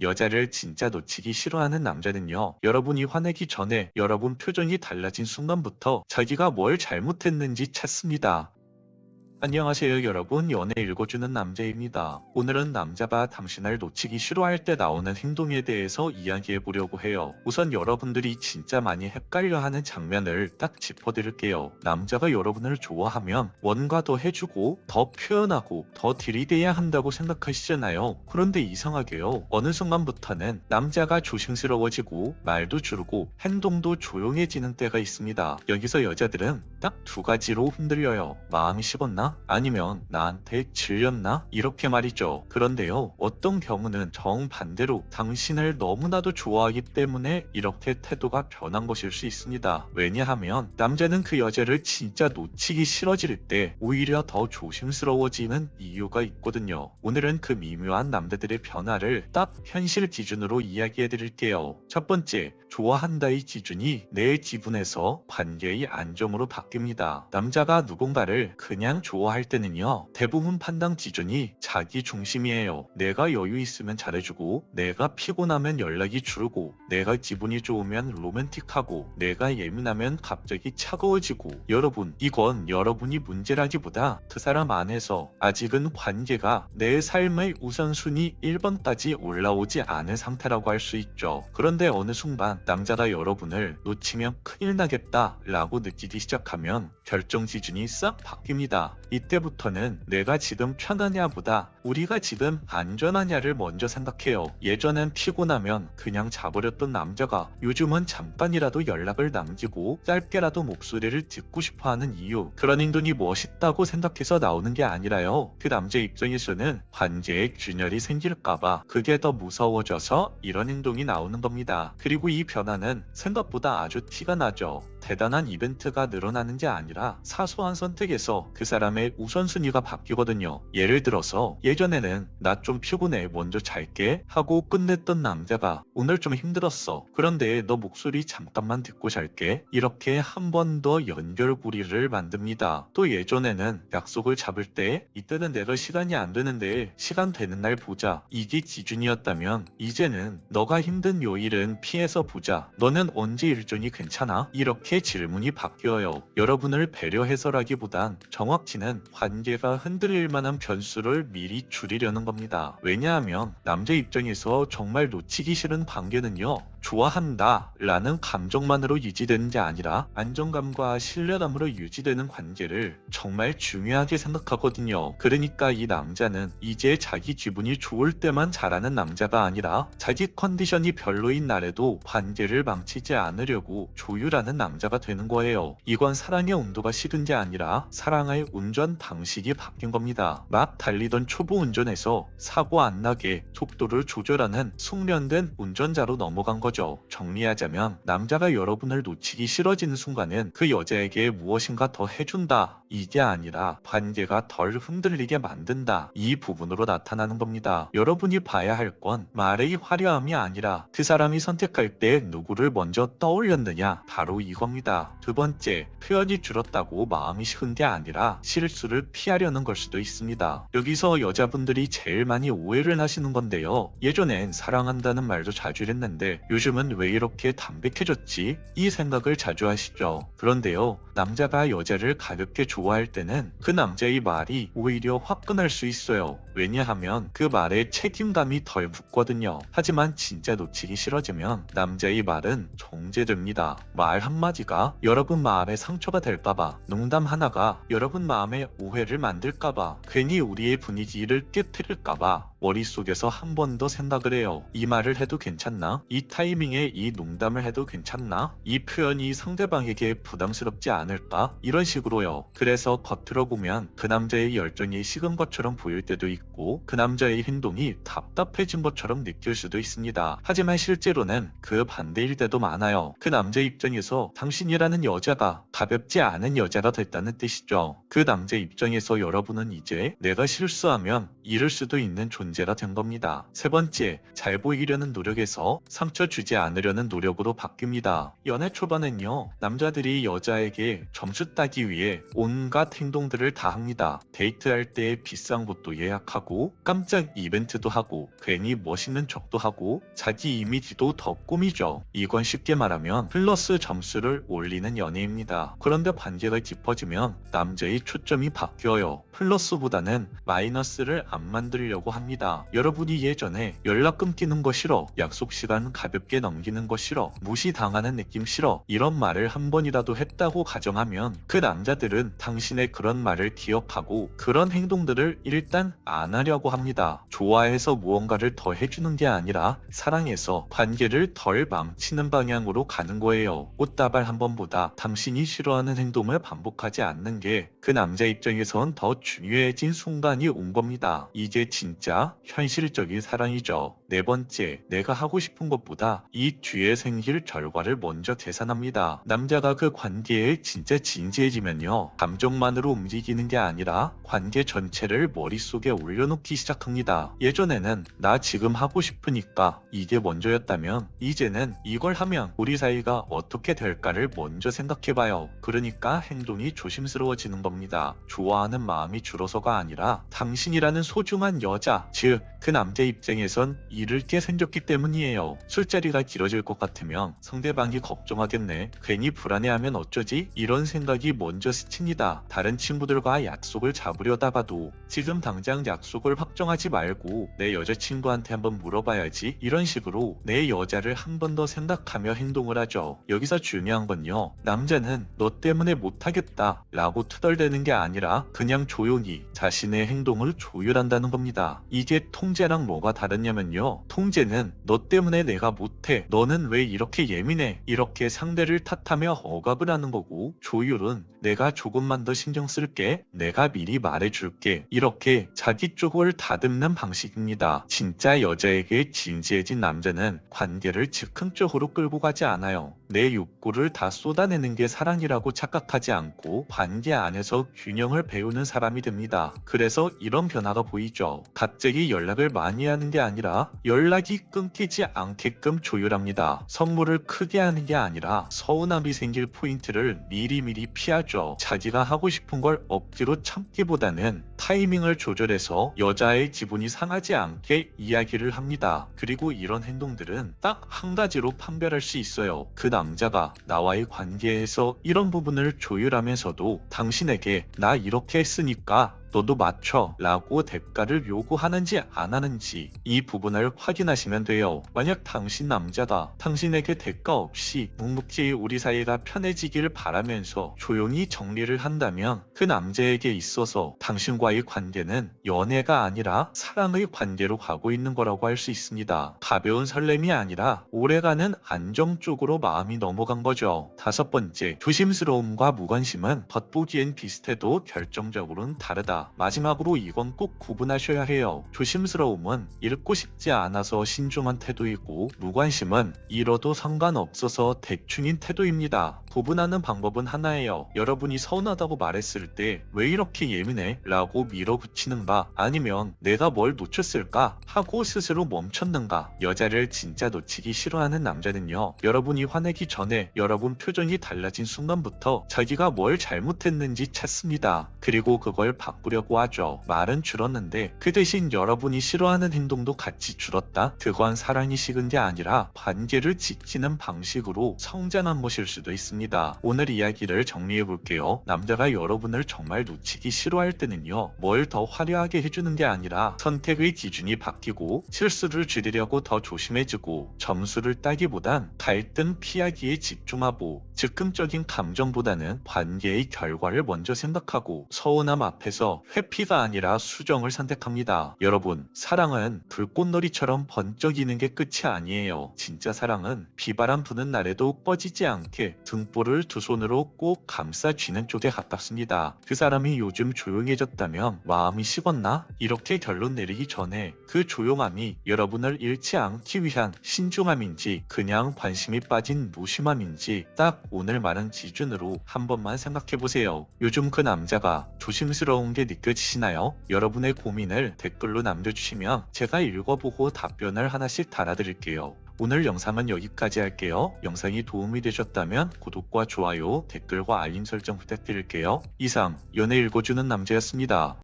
여자를 진짜 놓치기 싫어하는 남자는요. 여러분이 화내기 전에 여러분 표정이 달라진 순간부터 자기가 뭘 잘못했는지 찾습니다. 안녕하세요 여러분 연애 읽어주는 남자입니다. 오늘은 남자가 당신을 놓치기 싫어할 때 나오는 행동에 대해서 이야기해 보려고 해요. 우선 여러분들이 진짜 많이 헷갈려하는 장면을 딱 짚어드릴게요. 남자가 여러분을 좋아하면 뭔가 더 해주고 더 표현하고 더 들이대야 한다고 생각하시잖아요. 그런데 이상하게요. 어느 순간부터는 남자가 조심스러워지고 말도 줄고 행동도 조용해지는 때가 있습니다. 여기서 여자들은 딱 두 가지로 흔들려요. 마음이 식었나? 아니면 나한테 질렸나? 이렇게 말이죠. 그런데요. 어떤 경우는 정반대로 당신을 너무나도 좋아하기 때문에 이렇게 태도가 변한 것일 수 있습니다. 왜냐하면 남자는 그 여자를 진짜 놓치기 싫어질 때 오히려 더 조심스러워지는 이유가 있거든요. 오늘은 그 미묘한 남자들의 변화를 딱 현실 기준으로 이야기해 드릴게요. 첫 번째, 좋아한다의 기준이 내 지분에서 관계의 안정으로 바뀝니다. 남자가 누군가를 그냥 좋아 할 때는요, 대부분 판단 기준이 자기 중심이에요. 내가 여유 있으면 잘해주고, 내가 피곤하면 연락이 줄고, 내가 기분이 좋으면 로맨틱하고, 내가 예민하면 갑자기 차가워지고, 여러분, 이건 여러분이 문제라기보다 그 사람 안에서 아직은 관계가 내 삶의 우선순위 1번까지 올라오지 않은 상태라고 할 수 있죠. 그런데 어느 순간 남자가 여러분을 놓치면 큰일 나겠다 라고 느끼기 시작하면 결정 기준이 싹 바뀝니다. 이때부터는 내가 지금 편하냐보다 우리가 지금 안전하냐를 먼저 생각해요. 예전엔 피곤하면 그냥 자버렸던 남자가 요즘은 잠깐이라도 연락을 남기고 짧게라도 목소리를 듣고 싶어 하는 이유. 그런 행동이 멋있다고 생각해서 나오는 게 아니라요. 그 남자 입장에서는 관계에 균열이 생길까봐 그게 더 무서워져서 이런 행동이 나오는 겁니다. 그리고 이 변화는 생각보다 아주 티가 나죠. 대단한 이벤트가 늘어나는 게 아니라 사소한 선택에서 그 사람 의 우선순위가 바뀌거든요. 예를 들어서 예전에는 나 좀 피곤해 먼저 잘게 하고 끝냈던 남자가 오늘 좀 힘들었어. 그런데 너 목소리 잠깐만 듣고 잘게. 이렇게 한 번 더 연결고리를 만듭니다. 또 예전에는 약속을 잡을 때 이때는 내가 시간이 안 되는데 시간 되는 날 보자. 이게 기준이었다면 이제는 너가 힘든 요일은 피해서 보자. 너는 언제 일정이 괜찮아? 이렇게 질문이 바뀌어요. 여러분을 배려해서라기보단 정확히는 관계가 흔들릴 만한 변수를 미리 줄이려는 겁니다. 왜냐하면 남자 입장에서 정말 놓치기 싫은 관계는요. 좋아한다 라는 감정만으로 유지되는 게 아니라 안정감과 신뢰감으로 유지되는 관계를 정말 중요하게 생각하거든요. 그러니까 이 남자는 이제 자기 기분이 좋을 때만 잘하는 남자가 아니라 자기 컨디션이 별로인 날에도 관계를 망치지 않으려고 조율하는 남자가 되는 거예요. 이건 사랑의 온도가 식은 게 아니라 사랑의 운전 방식이 바뀐 겁니다. 막 달리던 초보 운전에서 사고 안 나게 속도를 조절하는 숙련된 운전자로 넘어간 거죠. 정리하자면 남자가 여러분을 놓치기 싫어지는 순간은 그 여자에게 무엇인가 더 해준다. 이게 아니라 관계가 덜 흔들리게 만든다. 이 부분으로 나타나는 겁니다. 여러분이 봐야 할 건 말의 화려함이 아니라 그 사람이 선택할 때 누구를 먼저 떠올렸느냐. 바로 이겁니다. 두 번째, 표현이 줄었다고 마음이 식은 게 아니라 실수를 피하려는 걸 수도 있습니다. 여기서 여자분들이 제일 많이 오해를 하시는 건데요. 예전엔 사랑한다는 말도 자주 했는데 요즘은 왜 이렇게 담백해졌지? 이 생각을 자주 하시죠. 그런데요, 남자가 여자를 가볍게 좋아할 때는 그 남자의 말이 오히려 화끈할 수 있어요. 왜냐하면 그 말에 책임감이 덜 붙거든요. 하지만 진짜 놓치기 싫어지면 남자의 말은 정제됩니다. 말 한마디가 여러분 마음에 상처가 될까봐, 농담 하나가 여러분 마음에 오해를 만들까봐, 괜히 우리의 분위기를 깨뜨릴까봐 머릿속에서 한 번 더 생각을 해요. 이 말을 해도 괜찮나? 이 타이밍에 이 농담을 해도 괜찮나? 이 표현이 상대방에게 부담스럽지 않을까? 이런 식으로요. 그래서 겉으로 보면 그 남자의 열정이 식은 것처럼 보일 때도 있고 그 남자의 행동이 답답해진 것처럼 느낄 수도 있습니다. 하지만 실제로는 그 반대일 때도 많아요. 그 남자 입장에서 당신이라는 여자가 가볍지 않은 여자가 됐다는 뜻이죠. 그 남자 입장에서 여러분은 이제 내가 실수하면 잃을 수도 있는 존재 문제가 된 겁니다. 세 번째, 잘 보이려는 노력에서 상처 주지 않으려는 노력으로 바뀝니다. 연애 초반엔요, 남자들이 여자에게 점수 따기 위해 온갖 행동들을 다 합니다. 데이트할 때 비싼 곳도 예약하고, 깜짝 이벤트도 하고, 괜히 멋있는 척도 하고, 자기 이미지도 더 꾸미죠. 이건 쉽게 말하면 플러스 점수를 올리는 연애입니다. 그런데 관계가 깊어지면 남자의 초점이 바뀌어요. 플러스보다는 마이너스를 안 만들려고 합니다. 여러분이 예전에 연락 끊기는 거 싫어, 약속 시간 가볍게 넘기는 거 싫어, 무시당하는 느낌 싫어, 이런 말을 한 번이라도 했다고 가정하면 그 남자들은 당신의 그런 말을 기억하고 그런 행동들을 일단 안 하려고 합니다. 좋아해서 무언가를 더 해주는 게 아니라 사랑해서 관계를 덜 망치는 방향으로 가는 거예요. 꽃다발 한 번보다 당신이 싫어하는 행동을 반복하지 않는 게 그 남자 입장에선 더 중요해진 순간이 온 겁니다. 이게 진짜 현실적인 사랑이죠. 네 번째, 내가 하고 싶은 것보다 이 뒤에 생길 결과를 먼저 계산합니다. 남자가 그 관계에 진짜 진지해지면요. 감정만으로 움직이는 게 아니라 관계 전체를 머릿속에 올려놓기 시작합니다. 예전에는 나 지금 하고 싶으니까 이게 먼저였다면 이제는 이걸 하면 우리 사이가 어떻게 될까를 먼저 생각해봐요. 그러니까 행동이 조심스러워지는 겁니다. 좋아하는 마음이 줄어서가 아니라 당신이라는 소중한 여자, 즉 그 남자 입장에선 잃을 게 생겼기 때문이에요. 술자리가 길어질 것 같으면 상대방이 걱정하겠네. 괜히 불안해하면 어쩌지? 이런 생각이 먼저 스칩니다. 다른 친구들과 약속을 잡으려다가도 지금 당장 약속을 확정하지 말고 내 여자친구한테 한번 물어봐야지. 이런 식으로 내 여자를 한 번 더 생각하며 행동을 하죠. 여기서 중요한 건요. 남자는 너 때문에 못하겠다 라고 투덜대는 게 아니라 그냥 조용히 자신의 행동을 조율한다는 겁니다. 이게 통제랑 뭐가 다르냐면요. 통제는 너 때문에 내가 못해. 너는 왜 이렇게 예민해? 이렇게 상대를 탓하며 억압을 하는 거고 조율은 내가 조금만 더 신경 쓸게. 내가 미리 말해줄게. 이렇게 자기 쪽을 다듬는 방식입니다. 진짜 여자에게 진지해진 남자는 관계를 즉흥적으로 끌고 가지 않아요. 내 욕구를 다 쏟아내는 게 사랑이라고 착각하지 않고 관계 안에서 균형을 배우는 사람이 됩니다. 그래서 이런 변화가 보이죠. 갑자기 연락을 많이 하는 게 아니라 연락이 끊기지 않게끔 조율합니다. 선물을 크게 하는 게 아니라 서운함이 생길 포인트를 미리미리 피하죠. 자기가 하고 싶은 걸 억지로 참기보다는 타이밍을 조절해서 여자의 기분이 상하지 않게 이야기를 합니다. 그리고 이런 행동들은 딱 한 가지로 판별할 수 있어요. 그 남자가 나와의 관계에서 이런 부분을 조율하면서도 당신에게 나 이렇게 했으니까 너도 맞춰 라고 대가를 요구하는지 안 하는지 이 부분을 확인하시면 돼요. 만약 당신 남자가 당신에게 대가 없이 묵묵히 우리 사이가 편해지기를 바라면서 조용히 정리를 한다면 그 남자에게 있어서 당신과의 관계는 연애가 아니라 사랑의 관계로 가고 있는 거라고 할 수 있습니다. 가벼운 설렘이 아니라 오래가는 안정 쪽으로 마음이 넘어간 거죠. 다섯 번째, 조심스러움과 무관심은 겉보기엔 비슷해도 결정적으로는 다르다. 마지막으로 이건 꼭 구분하셔야 해요. 조심스러움은 잃고 싶지 않아서 신중한 태도이고 무관심은 잃어도 상관없어서 대충인 태도입니다. 구분하는 방법은 하나예요. 여러분이 서운하다고 말했을 때 왜 이렇게 예민해? 라고 밀어붙이는가 아니면 내가 뭘 놓쳤을까? 하고 스스로 멈췄는가? 여자를 진짜 놓치기 싫어하는 남자는요. 여러분이 화내기 전에 여러분 표정이 달라진 순간부터 자기가 뭘 잘못했는지 찾습니다. 그리고 그걸 바꾸려 고 하죠. 말은 줄었는데 그 대신 여러분이 싫어하는 행동도 같이 줄었다? 그건 사랑이 식은 게 아니라 관계를 지키는 방식으로 성장한 것일 수도 있습니다. 오늘 이야기를 정리해 볼게요. 남자가 여러분을 정말 놓치기 싫어할 때는요. 뭘 더 화려하게 해주는 게 아니라 선택의 기준이 바뀌고 실수를 줄이려고 더 조심해지고 점수를 따기보단 갈등 피하기에 집중하고 즉흥적인 감정보다는 관계의 결과를 먼저 생각하고 서운함 앞에서 회피가 아니라 수정을 선택합니다. 여러분, 사랑은 불꽃놀이처럼 번쩍이는 게 끝이 아니에요. 진짜 사랑은 비바람 부는 날에도 꺼지지 않게 등불을 두 손으로 꼭 감싸 쥐는 쪽에 가깝습니다. 그 사람이 요즘 조용해졌다면 마음이 식었나? 이렇게 결론 내리기 전에 그 조용함이 여러분을 잃지 않기 위한 신중함인지 그냥 관심이 빠진 무심함인지 딱 오늘 말한 기준으로 한 번만 생각해 보세요. 요즘 그 남자가 조심스러운 게 느껴지시나요? 여러분의 고민을 댓글로 남겨주시면 제가 읽어보고 답변을 하나씩 달아드릴게요. 오늘 영상은 여기까지 할게요. 영상이 도움이 되셨다면 구독과 좋아요, 댓글과 알림 설정 부탁드릴게요. 이상 연애 읽어주는 남자였습니다.